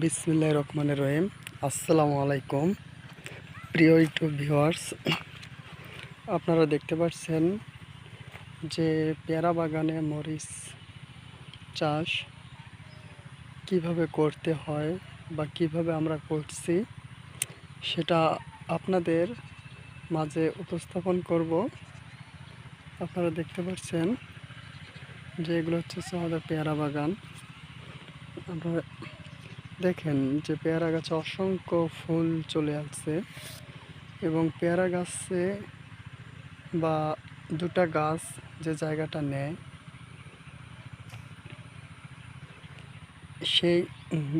বিসমিল্লাহ রহমানের রহিম। আসসালামু আলাইকুম। প্রিয় ইউটিউব ভিউয়ার্স, আপনারা দেখতে পাচ্ছেন যে পেয়ারা বাগানে মরিচ চাষ কীভাবে করতে হয় বা কীভাবে আমরা করছি সেটা আপনাদের মাঝে উপস্থাপন করব। আপনারা দেখতে পাচ্ছেন যে এগুলো হচ্ছে আমাদের পেয়ারা বাগান। আপনারা দেখেন যে পেয়ারা গাছে অসংখ্য ফুল চলে আসছে এবং পেয়ারা গাছে বা দুটা গাছ যে জায়গাটা নেয়, সেই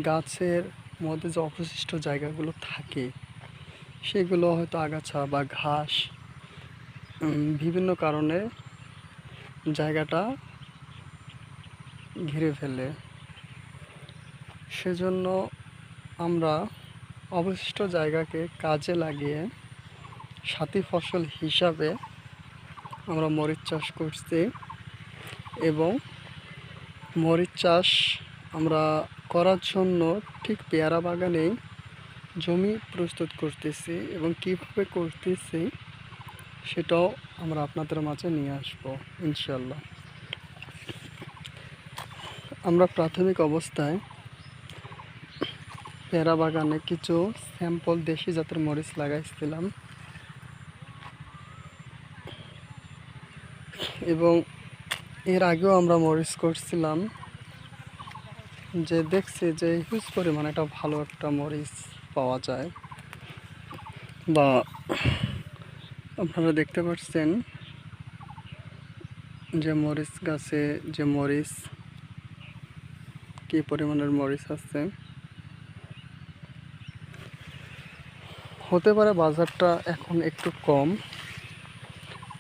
গাছের মধ্যে যে অবশিষ্ট জায়গাগুলো থাকে, সেগুলো হয়তো আগাছা বা ঘাস বিভিন্ন কারণে জায়গাটা ঘিরে ফেলে। সেজন্য আমরা অবশিষ্ট জায়গাকে কাজে লাগিয়ে সাথী ফসল হিসাবে আমরা মরিচ চাষ করছি এবং মরিচ চাষ আমরা করার জন্য ঠিক পেয়ারা বাগানেই জমি প্রস্তুত করতেছি এবং কীভাবে করতেছি সেটাও আমরা আপনাদের মাঝে নিয়ে আসব ইনশাল্লাহ আমরা প্রাথমিক অবস্থায় পেয়ারা বাগানে কিছু স্যাম্পল দেশি জাতের মরিচ লাগাইছিলাম। এবং এর আগেও আমরা মরিচ করছিলাম। যে দেখছি যে হিউজ পরিমাণে একটা ভালো একটা মরিচ পাওয়া যায়। বা আপনারা দেখতে পাচ্ছেন যে মরিচ গাছে যে মরিচ কী পরিমাণের মরিচ আছে। হতে পারে বাজারটা এখন একটু কম।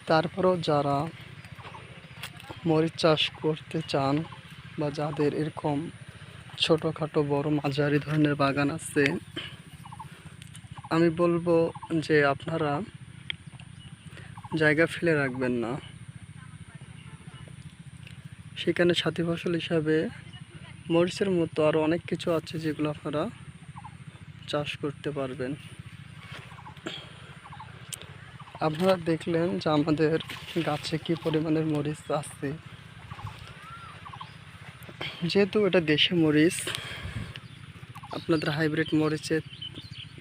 তারপরেও যারা মরিচ চাষ করতে চান বা যাদের এরকম ছোটোখাটো বড় মাঝারি ধরনের বাগান আছে, আমি বলব যে আপনারা জায়গা ফেলে রাখবেন না। সেখানে সাথী ফসল হিসাবে মরিচের মতো আরও অনেক কিছু আছে যেগুলো আপনারা চাষ করতে পারবেন। আপনারা দেখলেন যে আমাদের গাছে কি পরিমাণের মরিচ আছে। যেহেতু এটা দেশি মরিচ, আপনাদের হাইব্রিড মরিচের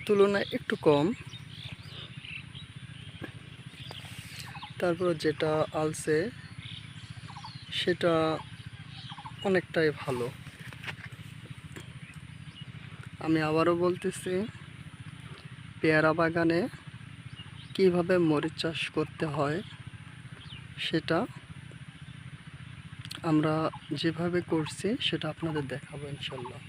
তুলনায় একটু কম। তারপর যেটা আলসে, সেটা অনেকটাই ভালো। আমি আবারও বলতেছি, পেয়ারা বাগানে কীভাবে মরিচ চাষ করতে হয় সেটা আমরা যেভাবে করছি সেটা আপনাদের দেখাবো ইনশাল্লাহ।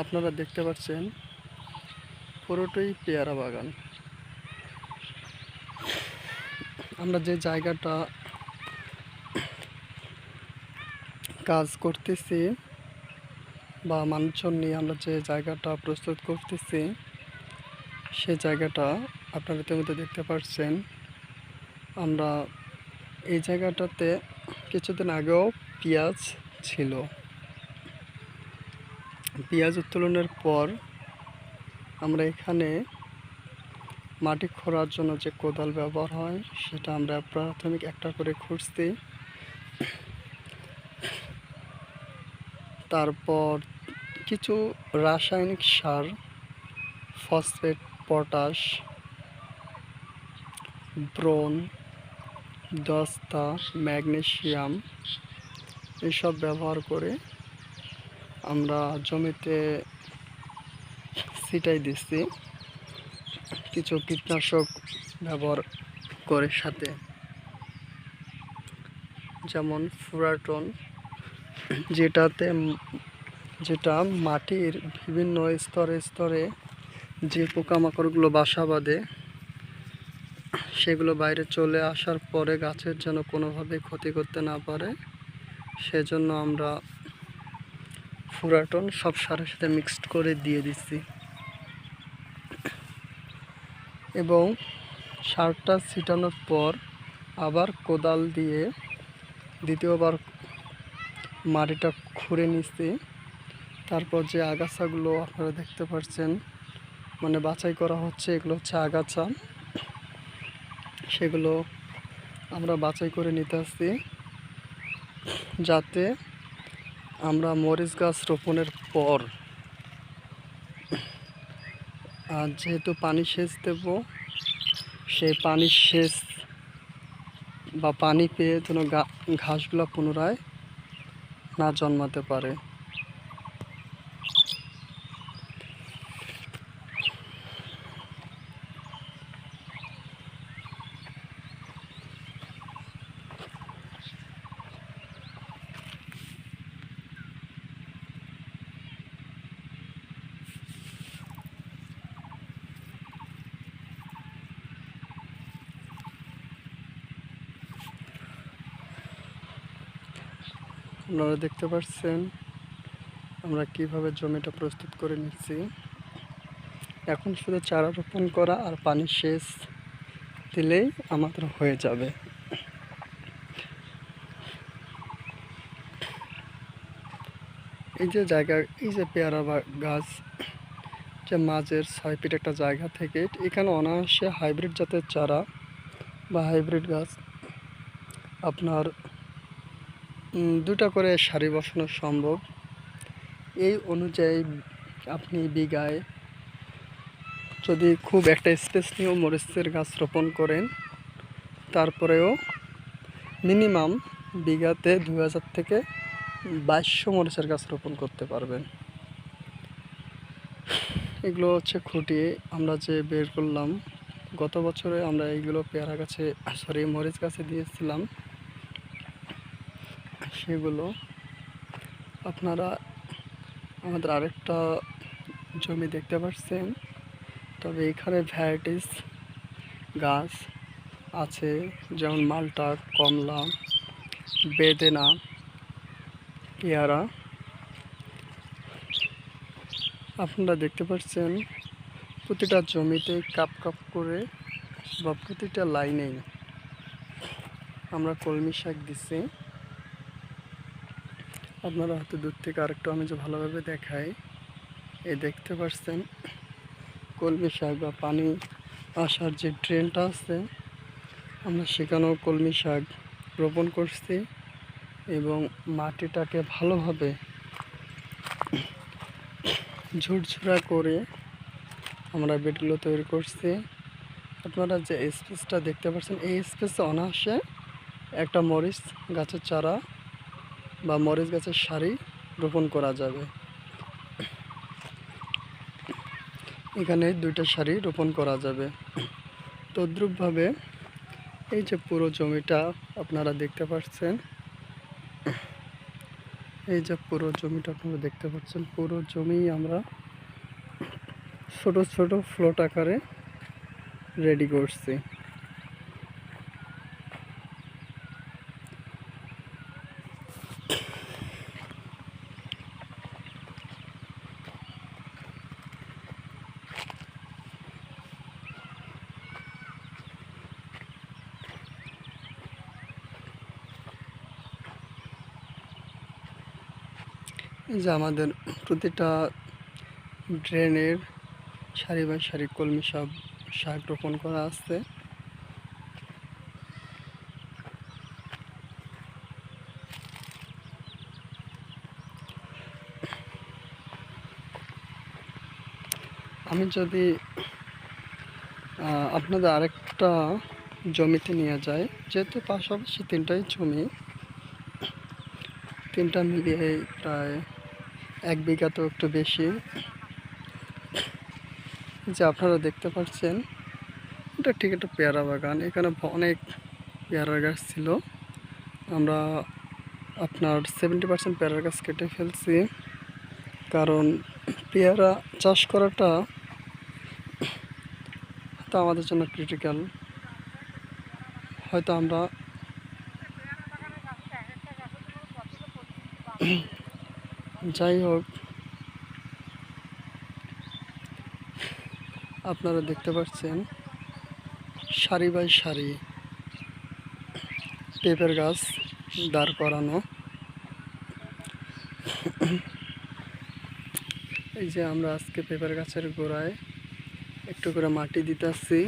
আপনারা দেখতে পাচ্ছেন পুরোটাই পেয়ারা বাগান। আমরা যে জায়গাটা কাজ করতেছি বা মানুষজন নিয়ে আমরা যে জায়গাটা প্রস্তুত করতেছি, সে জায়গাটা আপনারা ইতিমধ্যে দেখতে পাচ্ছেন আমরা এই জায়গাটাতে কিছুদিন আগেও পেঁয়াজ ছিল। পেঁয়াজ উত্তোলনের পর আমরা এখানে মাটি খোঁড়ার জন্য যে কোদাল ব্যবহার হয়, সেটা আমরা প্রাথমিক একটা করে খুঁজছি। তারপর কিছু রাসায়নিক সার, ফসফেট, পটাশ, ব্রোন, দস্তা ম্যাগনেশিয়াম এসব ব্যবহার করে আমরা জমিতে ছিটাই দিচ্ছি। কিছু কীটনাশক ব্যবহার করে সাথে। যেমন ফুরাটন যেটাতে যেটা মাটির বিভিন্ন স্তরে স্তরে যে পোকামাকড়গুলো বাসা বাঁধে, সেগুলো বাইরে চলে আসার পরে গাছের যেন কোনোভাবে ক্ষতি করতে না পারে, সেজন্য আমরা ফুরাটন সব সারের সাথে মিক্সড করে দিয়ে দিচ্ছি। এবং সারটা ছিটানোর পর আবার কোদাল দিয়ে দ্বিতীয়বার মাটিটা খুঁড়ে নিচ্ছি তারপর যে আগাছাগুলো আপনারা দেখতে পাচ্ছেন মানে বাছাই করা হচ্ছে, এগুলো হচ্ছে আগাছা। সেগুলো আমরা বাছাই করে নিতে আসছি, যাতে আমরা মরিচ গাছ রোপণের পর, আর যেহেতু পানি সেচ দেব, সেই পানি সেচ বা পানি পেয়ে যেন ঘাসগুলো পুনরায় না জন্মাতে পারে। আপনারা দেখতে পাচ্ছেন আমরা কীভাবে জমিটা প্রস্তুত করে নিচ্ছি। এখন শুধু চারা রোপণ করা আর পানি সেচ দিলেই আমাদের হয়ে যাবে। এই যে জায়গা, এই যে পেয়ারা গাছ, যে মাঝের ছয় ফিট একটা জায়গা থেকে এখানে অনায়াসে হাইব্রিড জাতের চারা বা হাইব্রিড গাছ আপনার দুটা করে সারি বসানো সম্ভব। এই অনুযায়ী আপনি বিঘায় যদি খুব একটা স্পেস নিয়েও মরিচের গাছ রোপণ করেন, তারপরেও মিনিমাম বিঘাতে দু হাজার থেকে বাইশশো মরিচের গাছ রোপণ করতে পারবেন। এগুলো হচ্ছে খুঁটি। আমরা যে বের করলাম, গত বছরে আমরা এইগুলো পেয়ারা গাছে সরি মরিচ গাছে দিয়েছিলাম। সেগুলো আপনারা আমাদের আরেকটা জমি দেখতে পাচ্ছেন তবে এখানে ভ্যারাইটিস গাছ আছে, যেমন মালটা, কমলা, বেদেনা, পেয়ারা। আপনারা দেখতে পাচ্ছেন প্রতিটা জমিতে কাপ কাপ করে বা প্রতিটা লাইনেই আমরা কলমি শাক দিচ্ছি। আপনারা হয়তো দূর থেকে আরেকটু আমি যে ভালোভাবে দেখাই। এই দেখতে পাচ্ছেন, কলমি শাক বা পানি আসার যে ড্রেনটা আছে, আমরা সেখানেও কলমি শাক রোপণ করছি এবং মাটিটাকে ভালোভাবে ঝুরঝুরা করে আমরা বেডগুলো তৈরি করছি। আপনারা যে স্পেসটা দেখতে পাচ্ছেন, এই স্পেসে অনায়াসে একটা মরিচ গাছের চারা বা মরিচ গাছের সারি রোপণ করা যাবে। এখানে দুইটা সারি রোপণ করা যাবে। তদ্রুপভাবে এই যে পুরো জমিটা আপনারা দেখতে পাচ্ছেন, এই যে পুরো জমিটা আপনারা দেখতে পাচ্ছেন, পুরো জমি আমরা ছোট ছোট ফ্লোট আকারে রেডি করছি। এই যে আমাদের প্রতিটা ড্রেনের সারি বাই সারি কলমি সব শাক রোপণ করা আছে। আমি যদি আপনাদের আরেকটা জমিতে নিয়ে যাই, যেহেতু পাশাপাশি তিনটাই জমি, তিনটা মিলিয়ে প্রায় এক বিঘা তো একটু বেশি। যে আপনারা দেখতে পাচ্ছেন, এটা ঠিক একটা পেয়ারা বাগান। এখানে অনেক পেয়ারা গাছ ছিল। আমরা আপনার সেভেন্টি পার্সেন্ট পেয়ারা গাছ কেটে ফেলছি। কারণ পেয়ারা চাষ করাটা তো আমাদের জন্য ক্রিটিক্যাল হয়তো আমরা যাই হোক, আপনারা দেখতে পাচ্ছেন, সারি বাই সারি পেঁপের গাছ দাঁড় করানো। এই যে আমরা আজকে পেঁপের গাছের গোড়ায় একটু করে মাটি দিতেছি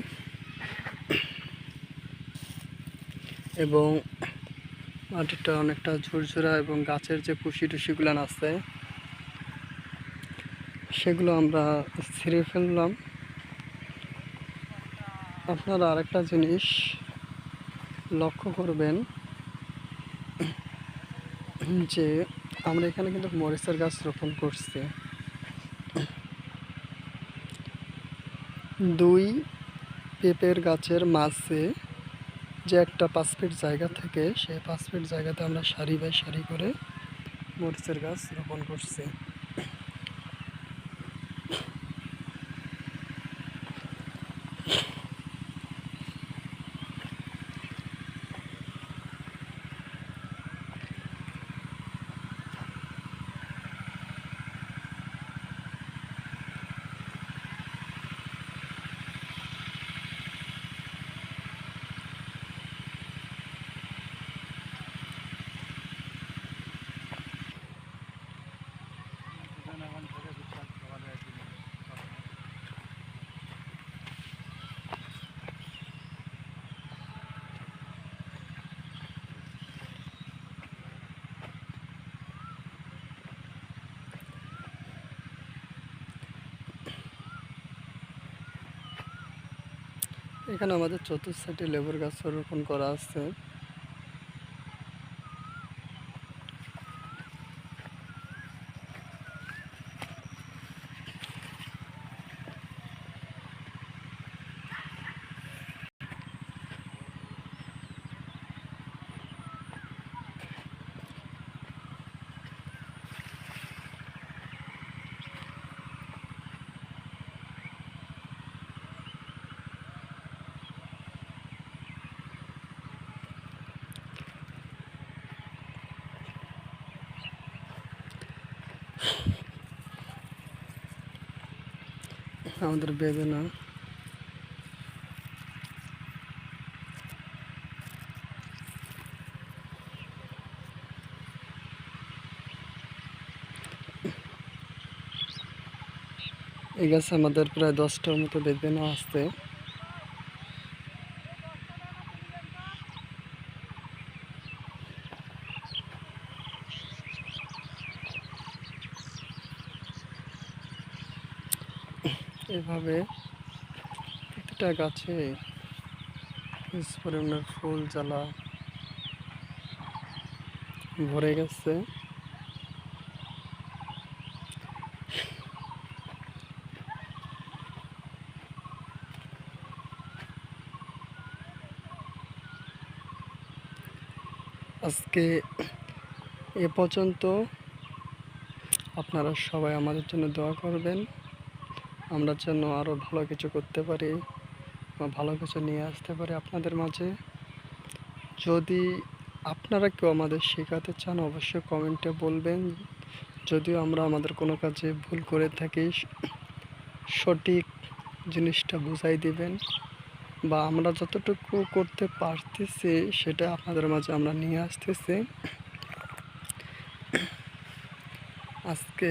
এবং মাটিটা অনেকটা ঝুরঝুরা এবং গাছের যে কুশি টুসিগুলো আছে সেগুলো আমরা ছিঁড়ে ফেললাম। আপনারা আরেকটা জিনিস লক্ষ্য করবেন, যে আমরা এখানে কিন্তু মরিচের গাছ রোপণ করছি। দুই পেঁপের গাছের মাঝে যে একটা পাঁচ ফিট জায়গা থেকে, সেই পাঁচ ফিট জায়গাতে আমরা সারি বাই সারি করে মরিচের গাছ রোপণ করছি। এখানে আমাদের চতুর্থ সাইডে লেবুর গাছ রোপণ করা আছে। আমাদের বেদনা এই গাছে আমাদের প্রায় দশটার মতো বেদনা আসছে এভাবে প্রতিটা গাছে পরিমাণের ফুল, জ্বালা ভরে গেছে। আজকে এ পর্যন্ত আপনারা সবাই আমাদের জন্য দোয়া করবেন। আমরা যেন আরও ভালো কিছু করতে পারি বা ভালো কিছু নিয়ে আসতে পারি আপনাদের মাঝে। যদি আপনারা কেউ আমাদের শেখাতে চান, অবশ্যই কমেন্টে বলবেন। যদিও আমরা আমাদের কোনো কাজে ভুল করে থাকি, সঠিক জিনিসটা বুঝাই দিবেন বা আমরা যতটুকু করতে পারতেছি সেটা আপনাদের মাঝে আমরা নিয়ে আসতেছি। আজকে